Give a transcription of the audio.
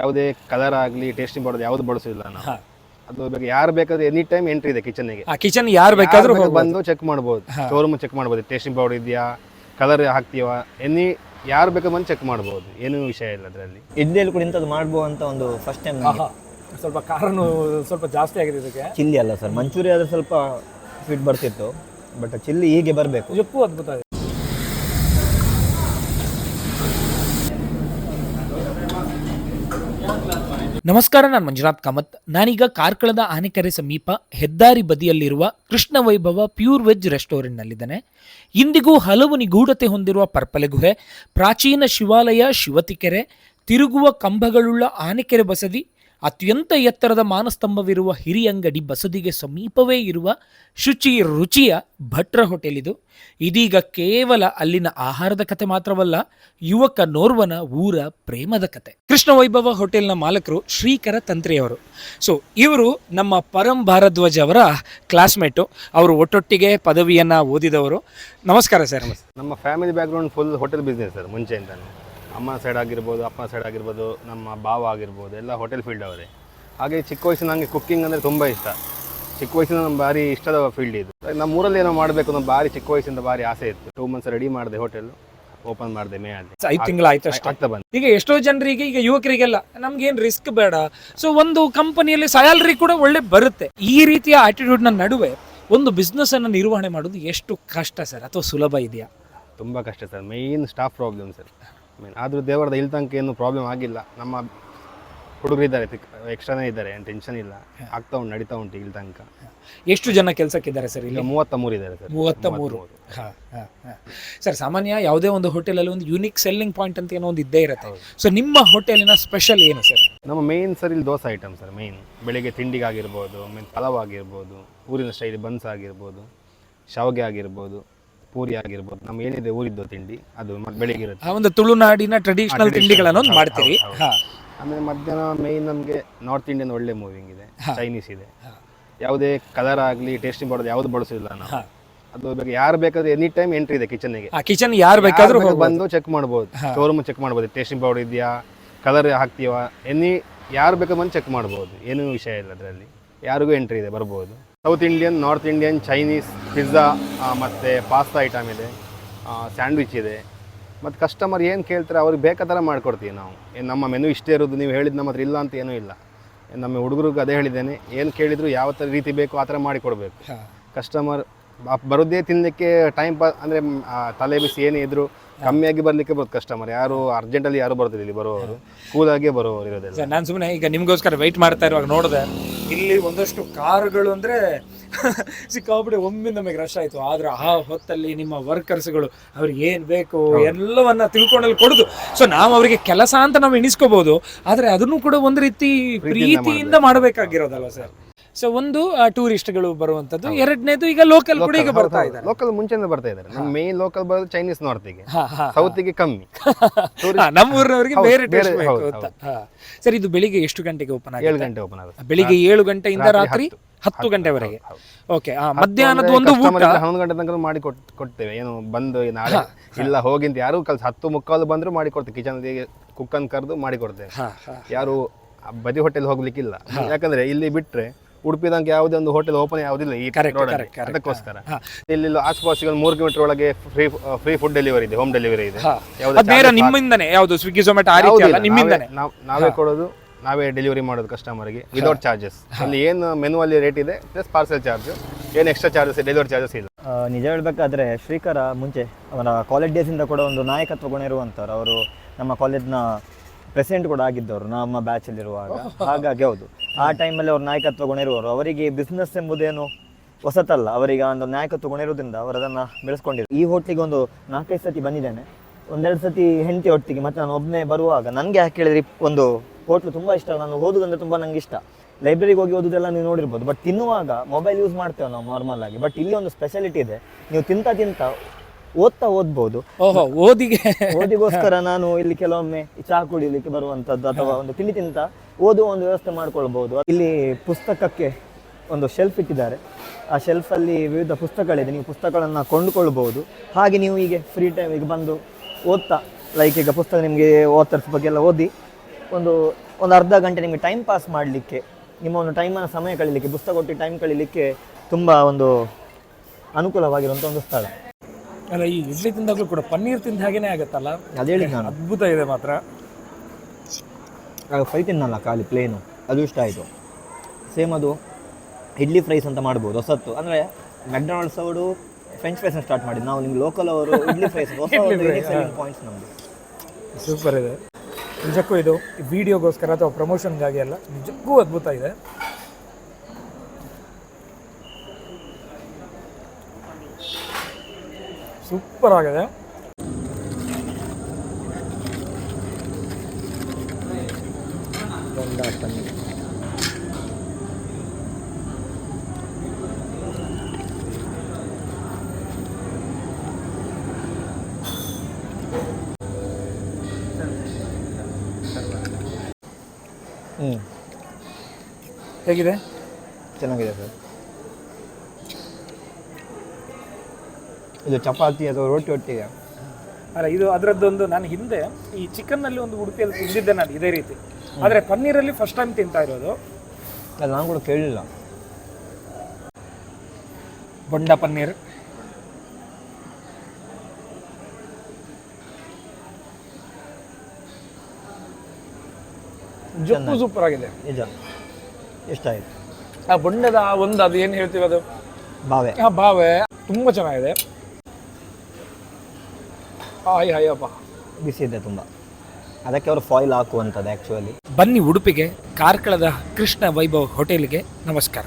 ಯಾವುದೇ ಕಲರ್ ಆಗಲಿ tasting powder ಯಾವ್ದು ಬಳಸಿಲ್ಲ ನಾವು. ಅದು ಯಾರು ಬೇಕಾದ್ರೆ ಎನಿ ಟೈಮ್ ಎಂಟ್ರಿ ಇದೆ ಕಿಚನ್ಗೆ ಆ ಕಿಚನ್ ಯಾರು ಬೇಕಾದ್ರೂ ಬಂದು ಚೆಕ್ ಮಾಡ್ಬೋದು. ಶೋರೂಮ್ ಚೆಕ್ ಮಾಡ್ಬೋದು ಟೇಸ್ಟಿಂಗ್ ಪೌಡರ್ ಇದೆಯಾ ಕಲರ್ ಹಾಕ್ತೀವ ಎನಿ ಯಾರು ಬೇಕಾದ್ರೆ ಬಂದು ಚೆಕ್ ಮಾಡ್ಬೋದು. ಏನು ವಿಷಯ ಇಲ್ಲ ಅದರಲ್ಲಿ. ಇಡ್ಲಿಯಲ್ಲಿ ಕೂಡ ಇಂಥದ್ದು ಮಾಡ್ಬೋದು ಅಂತ ಒಂದು ಫಸ್ಟ್ ಟೈಮ್ ಸ್ವಲ್ಪ ಕಾರನು ಸ್ವಲ್ಪ ಜಾಸ್ತಿ ಆಗಿದೆ ಇದಕ್ಕೆ. ಚಿಲ್ಲಿ ಅಲ್ಲ ಸರ್ ಮಂಚೂರಿ ಆದ್ರೆ ಸ್ವಲ್ಪ ಸ್ವೀಟ್ ಬರ್ತಿತ್ತು ಬಟ್ ಚಿಲ್ಲಿ ಹೀಗೆ ಬರಬೇಕು. ಉಪ್ಪು ಅದ್ಭುತ ನಮಸ್ಕಾರ, ನಾನು ಮಂಜುನಾಥ್ ಕಾಮತ್. ನಾನೀಗ ಕಾರ್ಕಳದ ಆನೆಕೆರೆ ಸಮೀಪ ಹೆದ್ದಾರಿ ಬದಿಯಲ್ಲಿರುವ ಕೃಷ್ಣ ವೈಭವ ಪ್ಯೂರ್ ವೆಜ್ ರೆಸ್ಟೋರೆಂಟ್ನಲ್ಲಿದ್ದೇನೆ. ಇಂದಿಗೂ ಹಲವು ನಿಗೂಢತೆ ಹೊಂದಿರುವ ಪರ್ಪಲೆ ಗುಹೆ, ಪ್ರಾಚೀನ ಶಿವಾಲಯ, ಶಿವತಿಕೆರೆ, ತಿರುಗುವ ಕಂಬಗಳುಳ್ಳ ಆನೆಕೆರೆ ಬಸದಿ ಅತ್ಯಂತ ಎತ್ತರದ ಮಾನಸ್ತಂಭವಿರುವ ಹಿರಿಯಂಗಡಿ ಬಸದಿಗೆ ಸಮೀಪವೇ ಇರುವ ಶುಚಿ ರುಚಿಯ ಭಟ್ರ ಹೋಟೆಲ್ ಇದು ಇದೀಗ ಕೇವಲ ಅಲ್ಲಿನ ಆಹಾರದ ಕತೆ ಮಾತ್ರವಲ್ಲ, ಯುವಕ ನೋರ್ವನ ಊರ ಪ್ರೇಮದ ಕತೆ. ಕೃಷ್ಣ ವೈಭವ ಹೋಟೆಲ್ನ ಮಾಲಕರು ಶ್ರೀಕರ ತಂತ್ರಿಯವರು. ಸೊ ಇವರು ನಮ್ಮ ಪರಂ ಭಾರದ್ವಾಜ್ ಅವರ ಕ್ಲಾಸ್ಮೇಟು ಅವರು ಒಟ್ಟೊಟ್ಟಿಗೆ ಪದವಿಯನ್ನು ಓದಿದವರು. ನಮಸ್ಕಾರ ಸರ್. ನಮ್ಮ family background full hotel business sir ಮುಂಚೆಯಿಂದಲೂ ಅಮ್ಮ ಸೈಡ್ ಆಗಿರ್ಬೋದು ಅಪ್ಪನ ಸೈಡ್ ಆಗಿರ್ಬೋದು ನಮ್ಮ ಭಾವ ಆಗಿರ್ಬೋದು ಎಲ್ಲ ಹೋಟೆಲ್ ಫೀಲ್ಡ್ ಅವರೇ. ಹಾಗೆ ಚಿಕ್ಕ ವಯಸ್ಸಿನ ನನಗೆ ಕುಕ್ಕಿಂಗ್ ಅಂದರೆ ತುಂಬ ಇಷ್ಟ. ಚಿಕ್ಕ ವಯಸ್ಸಿನ ನಮ್ಮ ಭಾರಿ ಇಷ್ಟದ ಫೀಲ್ಡ್ ಇದು. ನಮ್ಮ ಊರಲ್ಲಿ ಏನೋ ಮಾಡಬೇಕು ನಮ್ಮ ಭಾರಿ ಚಿಕ್ಕ ವಯಸ್ಸಿಂದ ಭಾರಿ ಆಸೆ ಇತ್ತು. ಟೂ ಮಂತ್ಸ್ ರೆಡಿ ಮಾಡಿದೆ ಹೋಟೆಲ್ ಓಪನ್ ಮಾಡಿದೆ ಮೇ ಅಲ್ಲಿ. ಐದು ತಿಂಗಳು ಆಯ್ತು ಅಷ್ಟು. ಆಗ್ತಾ ಬಂತು. ಈಗ ಎಷ್ಟೋ ಜನರಿಗೆ ಈಗ ಯುವಕರಿಗೆಲ್ಲ ನಮ್ಗೇನು ರಿಸ್ಕ್ ಬೇಡ. ಸೊ ಒಂದು ಕಂಪನಿಯಲ್ಲಿ ಸ್ಯಾಲರಿ ಕೂಡ ಒಳ್ಳೆ ಬರುತ್ತೆ. ಈ ರೀತಿಯ ಆಟಿಟ್ಯೂಡ್ನ ನಡುವೆ ಒಂದು ಬಿಸ್ನೆಸ್ ಅನ್ನು ನಿರ್ವಹಣೆ ಮಾಡೋದು ಎಷ್ಟು ಕಷ್ಟ ಸರ್? ಅಥವಾ ಸುಲಭ ಇದೆಯಾ? ತುಂಬ ಕಷ್ಟ sir. Main staff problem sir. Main ಆದರೂ ದೇವರದ ಇಲ್ಲಿ ತನಕ ಏನು ಪ್ರಾಬ್ಲಮ್ ಆಗಿಲ್ಲ. ನಮ್ಮ ಹುಡುಗರು ಇದ್ದಾರೆ ಎಕ್ಸ್ಟ್ರಾನೇ ಇದ್ದಾರೆ ಏನು ಟೆನ್ಷನ್ ಇಲ್ಲ. ಆಗ್ತಾ ಉಂಟು ನಡೀತಾ ಉಂಟು ಇಲ್ಲಿ ತನಕ ಎಷ್ಟು ಜನ ಕೆಲಸಕ್ಕಿದ್ದಾರೆ ಸರ್ ಇಲ್ಲಿ? ಮೂವತ್ತ ಮೂರು ಇದ್ದಾರೆ ಸರ್. ಮೂವತ್ತ ಮೂರು ಸರ್ ಸಾಮಾನ್ಯ ಯಾವುದೇ ಒಂದು ಹೋಟೆಲಲ್ಲಿ ಒಂದು ಯೂನಿಕ್ ಸೆಲ್ಲಿಂಗ್ ಪಾಯಿಂಟ್ ಅಂತ ಏನೋ ಒಂದು ಇದ್ದೇ ಇರುತ್ತೆ. ಸೊ ನಿಮ್ಮ ಹೋಟೆಲಿನ ಸ್ಪೆಷಲ್ ಏನು ಸರ್? ನಮ್ಮ ಮೇನ್ ಸರ್ ಇಲ್ಲಿ ದೋಸೆ ಐಟಮ್ ಸರ್ ಮೇನ್ ಬೆಳಿಗ್ಗೆ ತಿಂಡಿಗಾಗಿರ್ಬೋದು ಮೀನ್ ಪಲಾವ್ ಆಗಿರ್ಬೋದು ಊರಿನ ಸ್ಟೈಲ್ ಬನ್ಸ್ ಆಗಿರ್ಬೋದು ಶಾವಿಗೆ ಆಗಿರ್ಬೋದು. ಪೂರಿ ಆಗಿರ್ಬೋದು ನಮ್ಮ ಏನಿದೆ ಊರಿದ್ದು ತಿಂಡಿ ಅದು ಮ- ಬೆಳಿಗ್ಗೆ ಇರುತ್ತೆ. ಆ ಒಂದು ತುಳುನಾಡಿನ ಟ್ರೆಡಿಷನಲ್ ತಿಂಡಿಗಳನ್ನು ಮಾಡ್ತೀವಿ ಹೌದು, ಮಾಡ್ತೀರಿ ಹಾ. ಆಮೇಲೆ ಮಧ್ಯಾಹ್ನ ಮೇಯ್ನ್ ನಮಗೆ ನಾರ್ತ್ ಇಂಡಿಯನ್ ಒಳ್ಳೆ ಮೂವಿಂಗ್ ಇದೆ ಚೈನೀಸ್ ಇದೆ. ಯಾವುದೇ ಕಲರ್ ಆಗಲಿ ಟೇಸ್ಟಿಂಗ್ ಪೌಡರ್ ಯಾವುದು ಬಳಸಿಲ್ಲ ನಾವು. ಅದು ಯಾರು ಬೇಕಾದ್ರೆ ಎನಿ ಟೈಮ್ ಎಂಟ್ರಿ ಇದೆ ಕಿಚನ್ಗೆ ಆ ಕಿಚನ್ ಯಾರು ಬೇಕಾದ್ರೂ ಹೋಗ್ಬೋದು. ಬಂದು ಚೆಕ್ ಮಾಡ್ಬೋದು ಶೋರೂಮ್ ಚೆಕ್ ಮಾಡ್ಬೋದು ಟೇಸ್ಟಿಂಗ್ ಪೌಡರ್ ಇದೆಯಾ ಕಲರ್ ಹಾಕ್ತೀವಾ ಎನಿ ಯಾರು ಬೇಕಾದ್ರೆ ಬಂದು ಚೆಕ್ ಮಾಡ್ಬೋದು ಏನೂ ವಿಷಯ ಇಲ್ಲ ಅದರಲ್ಲಿ. ಯಾರಿಗೂ ಎಂಟ್ರಿ ಇದೆ ಬರ್ಬೋದು. South Indian north Indian Chinese pizza ಮತ್ತು ಪಾಸ್ತಾ ಐಟಮ್ ಇದೆ ಸ್ಯಾಂಡ್ವಿಚ್ ಇದೆ. ಮತ್ತು ಕಸ್ಟಮರ್ ಏನು ಕೇಳ್ತಾರೆ ಅವ್ರಿಗೆ ಬೇಕಾದ ಥರ ಮಾಡಿಕೊಡ್ತೀವಿ ನಾವು. ಏನು ನಮ್ಮ ಮೆನು ಇಷ್ಟೇ ಇರೋದು ನೀವು ಹೇಳಿದ ನಮ್ಮ ಹತ್ರ ಇಲ್ಲ ಅಂತ ಏನೂ ಇಲ್ಲ. ನಮ್ಮ ಹುಡುಗರಿಗೆ ಅದೇ ಹೇಳಿದ್ದೇನೆ ಏನು ಕೇಳಿದ್ರು ಯಾವ ಥರ ರೀತಿ ಬೇಕೋ ಆ ಥರ ಮಾಡಿಕೊಡ್ಬೇಕು. ಕಸ್ಟಮರ್ ಬರೋದೇ ತಿನ್ನಲಿಕ್ಕೆ ಟೈಮ್ ಪಾಸ್ ಅಂದರೆ ತಲೆ ಬಿಸಿ ಏನೇ ಇದ್ರು ಕಮ್ಮಿಯಾಗಿ ಬರಲಿಕ್ಕೆ ಬರೋದು ಕಸ್ಟಮರ್ ಯಾರು ಅರ್ಜೆಂಟಲ್ಲಿ ಯಾರು ಬರೋದಿಲ್ಲ ಇಲ್ಲಿ ಬರೋರು ಕೂಲಾಗೆ ಬರೋರು ಇರೋದಿಲ್ಲ. ಸರ್ ನಾನು ಸುಮ್ಮನೆ ಈಗ ನಿಮಗೋಸ್ಕರ ವೆಯ್ಟ್ ಮಾಡ್ತಾ ಇರುವಾಗ ನೋಡಿದೆ ಇಲ್ಲಿ ಒಂದಷ್ಟು ಕಾರುಗಳು ಅಂದರೆ ಸಿಕ್ಕಾಬಿಟ್ಟು ಒಮ್ಮೆ ನಮಗೆ ರಶ್ ಆಯಿತು. ಆದ್ರೆ ಆ ಹೊತ್ತಲ್ಲಿ ನಿಮ್ಮ ವರ್ಕರ್ಸ್ಗಳು ಅವ್ರಿಗೆ ಏನು ಬೇಕು ಎಲ್ಲವನ್ನ ತಿಳ್ಕೊಂಡಲ್ಲಿ ಕೊಡೋದು. ಸೊ ನಾವು ಅವರಿಗೆ ಕೆಲಸ ಅಂತ ನಾವು ಎಣಿಸ್ಕೋಬಹುದು ಆದರೆ ಅದನ್ನು ಕೂಡ ಒಂದು ರೀತಿ ಪ್ರೀತಿಯಿಂದ ಮಾಡಬೇಕಾಗಿರೋದಲ್ಲ ಸರ್. ಸೊ ಒಂದು ಟೂರಿಸ್ಟ್ಗಳು ಬರುವಂತದ್ದು ಎರಡನೇದು ಈಗ ಲೋಕಲ್ ಕೂಡ ಈಗ ಬರ್ತಾ ಇದ್ದಾರೆ. ಲೋಕಲ್ ಮುಂಚೆಯಿಂದ ಬರ್ತಾ ಇದ್ದಾರೆ. ನಮ್ಮ ಮೇನ್ ಲೋಕಲ್ ಬರೋದು ಚೈನೀಸ್ ನಾರ್ತ್ಗೆ. ಸೌತ್ಗೆ ಕಮ್ಮಿ. ನಮ್ಮ ಊರಿನವರಿಗೆ ಬೇರೆ ಟೇಸ್ಟ್ ಬೇಕು ಅಂತ. ಸರ್ ಇದು ಬೆಳಿಗ್ಗೆ ಎಷ್ಟು ಗಂಟೆಗೆ ಓಪನ್ ಏಳು ಆಗುತ್ತೆ ಗಂಟೆ ಓಪನ್ ಆಗುತ್ತೆ. ಬೆಳಿಗ್ಗೆ ಏಳು ಗಂಟೆಯಿಂದ ರಾತ್ರಿ ಹತ್ತು. ಗಂಟೆವರೆಗೆ. ಓಕೆ ಮಧ್ಯಾಹ್ನದ ಒಂದು ಊಟ. ಹನ್ನೊಂದು ಗಂಟೆ ತನಕ ಮಾಡಿ ಕೊಡ್ತೇವೆ. ಏನು ಬಂದು ನಾಳೆ ಇಲ್ಲ ಹೋಗಿಂತ ಯಾರು ಕಲ್ಸ ಹತ್ತು ಮುಕ್ಕಾಲು ಬಂದ್ರು ಮಾಡಿ ಕೊಡ್ತೇವೆ. ಕಿಚನ್ ಕುಕ್ಕನ್ ಕರೆದು ಮಾಡಿ ಕೊಡ್ತೇವೆ. ಯಾರು ಬದಿ ಹೋಟೆಲ್ ಹೋಗ್ಲಿಕ್ಕಿಲ್ಲ. ಯಾಕಂದ್ರೆ ಇಲ್ಲಿ ಬಿಟ್ರೆ ಉಡುಪಿದಂಗೆ ಯಾವುದೇ ಒಂದು ಹೋಟೆಲ್ ಓಪನ್ ಯಾವುದಿಲ್ಲ ಈ Correct, road ಅಲ್ಲಿ. correct, correct. ಅದಕ್ಕೋಸ್ಕರ. ಇಲ್ಲಿ ಆಸುಪಾಸಿಗೆ ಒಂದು ಮೂರು ಕಿಲೋಮೀಟರ್ ಒಳಗೆ ಫ್ರೀ ಫ್ರೀ ಫುಡ್ ಡೆಲಿವರಿ ಇದೆ ಹೋಮ್ ಡೆಲಿವರಿ ಇದೆ. ಹಾ. ಯಾವುದೇ ಅದ್ ನೇರ charges ನಿಮ್ಮಿಂದನೇ ಯಾವುದು ಸ್ವಿಗ್ಗಿ ಝೊಮ್ಯಾಟೊ ಆ ರೀತಿ ಯಾವುದಿಲ್ಲ. ಅಲ್ಲ ನಿಮ್ಮಿಂದನೇ. ನಾವೇ- ನಾವ್- ನಾವೇ ಕೊಡೋದು ನಾವೇ ಡೆಲಿವರಿ ಮಾಡೋದು ಕಸ್ಟಮರ್ಗೆ ವಿದೌಟ್ ಚಾರ್ಜಸ್ ಅಲ್ಲಿ ಏನು ಮೆನು ಅಲ್ಲಿ ರೇಟ್ ಇದೆ ಪ್ಲಸ್ ಪಾರ್ಸೆಲ್ ಚಾರ್ಜ್ ಏನು ಎಕ್ಸ್ಟ್ರಾ ಚಾರ್ಜಸ್ ಡೆಲಿವರಿ ಚಾರ್ಜಸ್ ಇಲ್ಲ. ಆ, ನಿಜ ಹೇಳಬೇಕಾದ್ರೆ ಶ್ರೀಕರ ಮುಂಚೆ ಅವರ ಕಾಲೇಜ್ ಡೇಸಿಂದ ಕೂಡ ಒಂದು ನಾಯಕತ್ವ ಗುಣ ಇರುವಂಥವ್ರು ಅವರು ನಮ್ಮ ಕಾಲೇಜ್ನ ಪ್ರೆಸಿಡೆಂಟ್ ಕೂಡ ಆಗಿದ್ದವರು, ನಮ್ಮ ಬ್ಯಾಚಲ್ಲಿರುವಾಗ ಹಾಗಾಗಿ ಹೌದು. ಆ ಟೈಮಲ್ಲಿ ಅವ್ರ ನಾಯಕತ್ವ ಗುಣ ಇರುವವರು ಅವರಿಗೆ ಬಿಸ್ನೆಸ್ ಎಂಬುದೇನು ಹೊಸತಲ್ಲ. ಅವರಿಗೆ ಒಂದು ನಾಯಕತ್ವ ಗುಣ ಇರೋದ್ರಿಂದ ಅವರು ಅದನ್ನು ಬೆಳೆಸ್ಕೊಂಡಿರು. ಈ ಹೋಟ್ಲಿಗೆ ಒಂದು ನಾಲ್ಕೈದು ಸತಿ ಬಂದಿದ್ದೇನೆ. ಒಂದೆರಡು ಸತಿ ಹೆಂಡತಿ ಹೊಟ್ಟಿಗೆ ಮತ್ತೆ ನಾನು ಒಬ್ಬನೇ ಬರುವಾಗ ನನಗೆ ಯಾಕೆ ಹೇಳಿದ್ರೆ? ಒಂದು ಹೋಟ್ಲು ತುಂಬ ಇಷ್ಟ. ನಾನು ಓದೋದಂದ್ರೆ ತುಂಬ ನಂಗೆ ಇಷ್ಟ. ಲೈಬ್ರರಿಗೆ ಹೋಗಿ ಓದೋದೆಲ್ಲ ನೀವು ನೋಡಿರ್ಬೋದು. ಬಟ್ ತಿನ್ನುವಾಗ ಮೊಬೈಲ್ ಯೂಸ್ ಮಾಡ್ತೇವೆ ನಾವು ನಾರ್ಮಲ್ ಆಗಿ. ಬಟ್ ಇಲ್ಲಿ ಒಂದು ಸ್ಪೆಷಾಲಿಟಿ ಇದೆ. ನೀವು ತಿಂತ ತಿಂತ ಓದ್ತಾ ಓದ್ಬೋದು. ಓಹೋ ಓದಿಗೆ ಓದಿಗೋಸ್ಕರ ನಾನು ಇಲ್ಲಿ ಕೆಲವೊಮ್ಮೆ ಚಹಾ ಕುಡಿಲಿಕ್ಕೆ ಬರುವಂತದ್ದು ಅಥವಾ ಒಂದು ತಿಂಡಿ ತಿಂತ ಓದುವ ಒಂದು ವ್ಯವಸ್ಥೆ ಮಾಡ್ಕೊಳ್ಬಹುದು ಇಲ್ಲಿ ಪುಸ್ತಕಕ್ಕೆ ಒಂದು ಶೆಲ್ಫ್ ಇಟ್ಟಿದ್ದಾರೆ. ಆ ಶೆಲ್ಫ್ ಅಲ್ಲಿ ವಿವಿಧ ಪುಸ್ತಕಗಳಿದೆ. ನೀವು ಪುಸ್ತಕಗಳನ್ನು ಕೊಂಡುಕೊಳ್ಬಹುದು ಹಾಗೆ ನೀವು ಹೀಗೆ ಫ್ರೀ ಟೈಮಿಗೆ ಬಂದು ಓದ್ತಾ ಲೈಕ್ ಈಗ ಪುಸ್ತಕ ನಿಮಗೆ ಓದರ್ಸ್ ಬಗ್ಗೆ ಎಲ್ಲ ಓದಿ ಒಂದು ಒಂದು ಅರ್ಧ ಗಂಟೆ ನಿಮಗೆ ಟೈಮ್ ಪಾಸ್ ಮಾಡಲಿಕ್ಕೆ ನಿಮ್ಮ ಒಂದು ಟೈಮನ್ನು ಸಮಯ ಕಳೀಲಿಕ್ಕೆ ಪುಸ್ತಕ ಕೊಟ್ಟು ಟೈಮ್ ಕಳೀಲಿಕ್ಕೆ ತುಂಬ ಒಂದು ಅನುಕೂಲವಾಗಿರುವಂಥ ಒಂದು ಸ್ಥಳ. ಅಲ್ಲ ಈ ಇಡ್ಲಿ ತಿಂದಾಗಲೂ ಕೂಡ ಪನ್ನೀರ್ ತಿಂದ ಹಾಗೇನೆ ಆಗತ್ತಲ್ಲ? ಅದು ಹೇಳಿ ನಾನು. ಅದ್ಭುತ ಇದೆ ಮಾತ್ರ. ಆಗ ಫ್ರೈ ತಿನ್ನಲ್ಲ ಖಾಲಿ ಪ್ಲೇನು ಅದು ಇಷ್ಟ ಆಯಿತು. ಸೇಮ್ ಅದು ಇಡ್ಲಿ ಫ್ರೈಸ್ ಅಂತ ಮಾಡ್ಬೋದು ಹೊಸತ್ತು. ಅಂದರೆ ಮೆಕ್ಡೊನಾಲ್ಡ್ಸ್ ಅವರು ಫ್ರೆಂಚ್ ಫ್ರೈಸ್ನ ಸ್ಟಾರ್ಟ್ ಮಾಡಿದ್ದು. ನಾವು ನಿಮ್ಗೆ ಲೋಕಲ್ ಅವರು ಇಡ್ಲಿ ಫ್ರೈಸ್ ಹೊಸ ಪಾಯಿಂಟ್ಸ್ ನಮ್ಮದು ಸೂಪರ್ ಇದೆ. ನಿಜಕ್ಕೂ ಇದು ವಿಡಿಯೋಗೋಸ್ಕರ ಅಥವಾ ಪ್ರಮೋಷನ್ಗಾಗಿ ಅಲ್ಲ ನಿಜಕ್ಕೂ ಅದ್ಭುತ ಇದೆ. ಸೂಪರ್ ಆಗಿದೆ ಹ್ಞೂ ಹೇಗಿದೆ ಚೆನ್ನಾಗಿದೆ ಸರ್ ಇದು ಚಪಾತಿ ಅಥವಾ ರೊಟ್ಟಿ ಒಟ್ಟಿಗೆ. ಅಲ್ಲ ಇದು ಅದರದ್ದೊಂದು ನಾನು ಹಿಂದೆ ಈ ಚಿಕನ್ನಲ್ಲಿ ಒಂದು ಉಡುಪಿಯಲ್ಲಿ ತಿಂದಿದ್ದೆ ನಾನು ಇದೇ ರೀತಿ. ಆದರೆ ಪನ್ನೀರಲ್ಲಿ ಫಸ್ಟ್ ಟೈಮ್ ತಿಂತಾ ಇರೋದು. ಅದು ನಾನು ಕೂಡ ಕೇಳಲಿಲ್ಲ ಬೊಂಡ ಪನ್ನೀರ್. ಜೊಪ್ಪು ಸೂಪರ್ ಆಗಿದೆ. ನಿಜ. ಆಯಿತು. ಆ ಬೊಂಡದ ಆ ಒಂದು ಅದು ಏನು ಹೇಳ್ತೀವಿ ಅದು? ಬಾವೆ. ಆ ಬಾವೆ ತುಂಬ ಚೆನ್ನಾಗಿದೆ. ಆಯ್ ತುಂಬಾ ಬಿಸಿ ಇದೆ ತುಂಬ. ಅದಕ್ಕೆ ಅವರು ಫಾಯಿಲ್ ಹಾಕುವಂಥದ್ದು ಆ್ಯಕ್ಚುಲಿ ಬನ್ನಿ ಉಡುಪಿಗೆ ಕಾರ್ಕಳದ ಕೃಷ್ಣ ವೈಭವ್ ಹೋಟೆಲ್ಗೆ ನಮಸ್ಕಾರ.